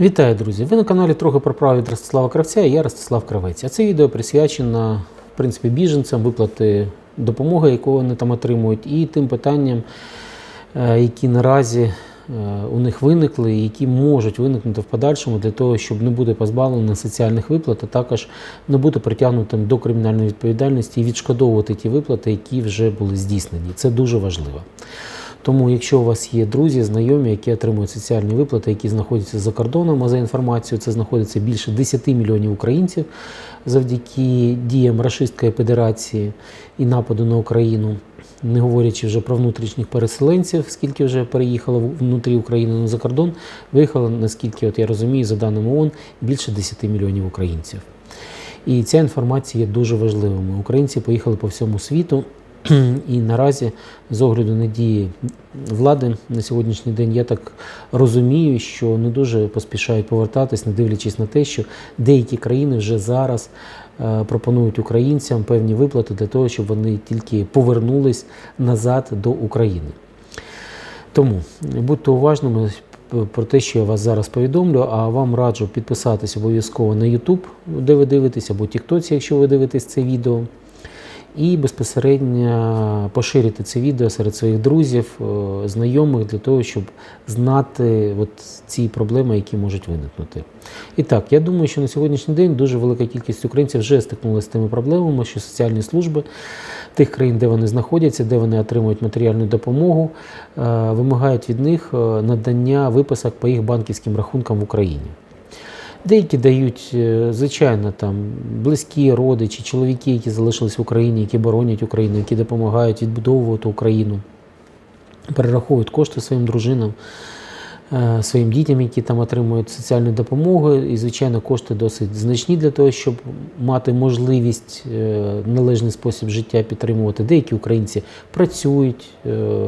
Вітаю, друзі! Ви на каналі трохи про право від Ростислава Кравця і я Ростислав Кравець. А це відео присвячено в принципі, біженцям, виплати допомоги, яку вони там отримують, і тим питанням, е, які наразі е, у них виникли, і які можуть виникнути в подальшому для того, щоб не бути позбавленим соціальних виплат, а також не бути притягнутим до кримінальної відповідальності і відшкодовувати ті виплати, які вже були здійснені. Це дуже важливо. Тому, якщо у вас є друзі, знайомі, які отримують соціальні виплати, які знаходяться за кордоном, а за інформацією, це знаходиться більше 10 мільйонів українців завдяки діям Рашистської Федерації і нападу на Україну, не говорячи вже про внутрішніх переселенців, скільки вже переїхало внутрі України ну, за кордон, виїхало, наскільки от я розумію, за даними ООН, більше 10 мільйонів українців. І ця інформація є дуже важливою. Українці поїхали по всьому світу. І наразі, з огляду на дії влади на сьогоднішній день, я так розумію, що не дуже поспішають повертатись, не дивлячись на те, що деякі країни вже зараз е, пропонують українцям певні виплати для того, щоб вони тільки повернулись назад до України. Тому будьте уважними про те, що я вас зараз повідомлю, а вам раджу підписатись обов'язково на YouTube, де ви дивитесь, або TikTok, якщо ви дивитесь це відео і безпосередньо поширити це відео серед своїх друзів, е, знайомих для того, щоб знати от ці проблеми, які можуть виникнути. І так, я думаю, що на сьогоднішній день дуже велика кількість українців вже стикнулася з тими проблемами, що соціальні служби тих країн, де вони знаходяться, де вони отримують матеріальну допомогу, е, вимагають від них е, надання виписок по їх банківським рахункам в Україні. Деякі дають, е, звичайно, там близькі родичі, чоловіки, які залишились в Україні, які боронять Україну, які допомагають відбудовувати Україну, перераховують кошти своїм дружинам, е, своїм дітям, які там отримують соціальну допомогу. І, звичайно, кошти досить значні для того, щоб мати можливість е, належний спосіб життя підтримувати. Деякі українці працюють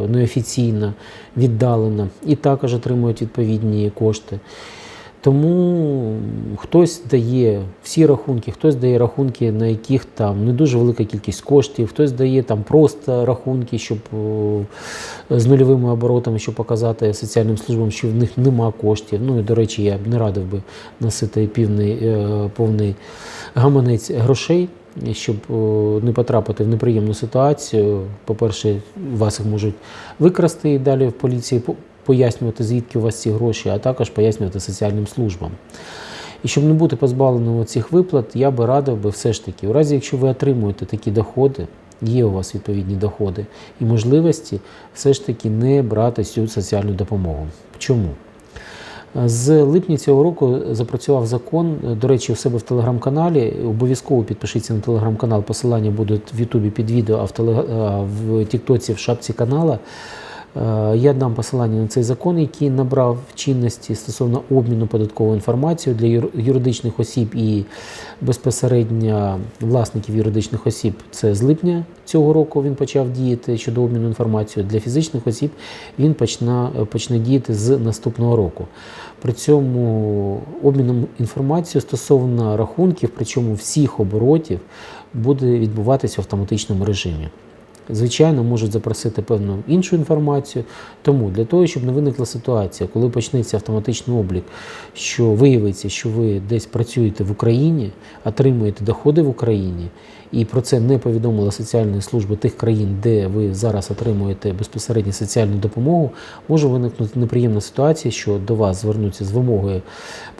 неофіційно, віддалено і також отримують відповідні кошти. Тому хтось дає всі рахунки, хтось дає рахунки, на яких там не дуже велика кількість коштів, хтось дає там просто рахунки, щоб з нульовими оборотами, щоб показати соціальним службам, що в них нема коштів. Ну і до речі, я б не радив би носити півний е, повний гаманець грошей. Щоб не потрапити в неприємну ситуацію, по-перше, вас їх можуть викрасти і далі в поліції пояснювати, звідки у вас ці гроші, а також пояснювати соціальним службам. І щоб не бути позбавленим цих виплат, я би радив би все ж таки, у разі, якщо ви отримуєте такі доходи, є у вас відповідні доходи і можливості, все ж таки не брати цю соціальну допомогу. Чому? З липня цього року запрацював закон. До речі, у себе в телеграм-каналі. Обов'язково підпишіться на телеграм-канал. Посилання будуть в Ютубі під відео, а в, Тіктоці в шапці канала. Е, я дам посилання на цей закон, який набрав чинності стосовно обміну податковою інформацією для юридичних осіб і безпосередньо власників юридичних осіб. Це з липня цього року він почав діяти щодо обміну інформацією. Для фізичних осіб він почне, почне діяти з наступного року. При цьому обміном інформацією стосовно рахунків, причому всіх оборотів, буде відбуватися в автоматичному режимі звичайно, можуть запросити певну іншу інформацію. Тому для того, щоб не виникла ситуація, коли почнеться автоматичний облік, що виявиться, що ви десь працюєте в Україні, отримуєте доходи в Україні, і про це не повідомила соціальні служби тих країн, де ви зараз отримуєте безпосередньо соціальну допомогу, може виникнути неприємна ситуація, що до вас звернуться з вимогою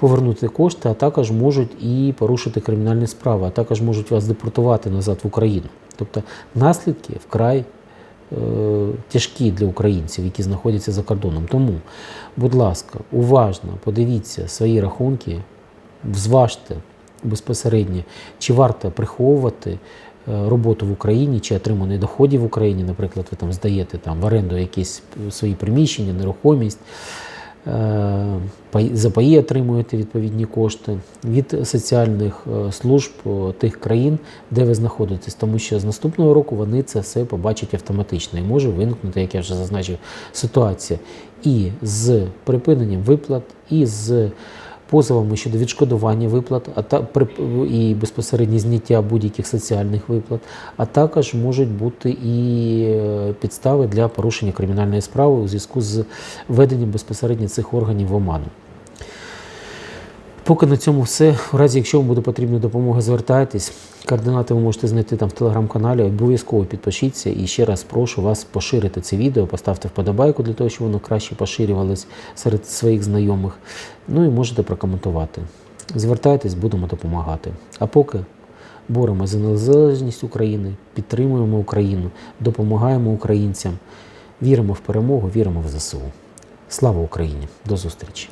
повернути кошти, а також можуть і порушити кримінальні справи, а також можуть вас депортувати назад в Україну. Тобто наслідки вкрай е, тяжкі для українців, які знаходяться за кордоном. Тому, будь ласка, уважно подивіться свої рахунки, зважте безпосередньо, чи варто приховувати. Е, роботу в Україні чи отримані доходи в Україні, наприклад, ви там здаєте там в оренду якісь свої приміщення, нерухомість. Е, за паї отримуєте відповідні кошти від соціальних е, служб тих країн, де ви знаходитесь, тому що з наступного року вони це все побачать автоматично і може виникнути, як я вже зазначив, ситуація і з припиненням виплат, і з позовами щодо відшкодування виплат, а та і безпосереднє зняття будь-яких соціальних виплат, а також можуть бути і е, підстави для порушення кримінальної справи у зв'язку з введенням безпосередньо цих органів в оману. Поки на цьому все. У разі, якщо вам буде потрібна допомога, звертайтесь. Координати ви можете знайти там в телеграм-каналі. Обов'язково підпишіться. І ще раз прошу вас поширити це відео, поставте вподобайку для того, щоб воно краще поширювалось серед своїх знайомих. Ну і можете прокоментувати. Звертайтесь, будемо допомагати. А поки боремося за незалежність України, підтримуємо Україну, допомагаємо українцям, віримо в перемогу, віримо в ЗСУ. Слава Україні! До зустрічі!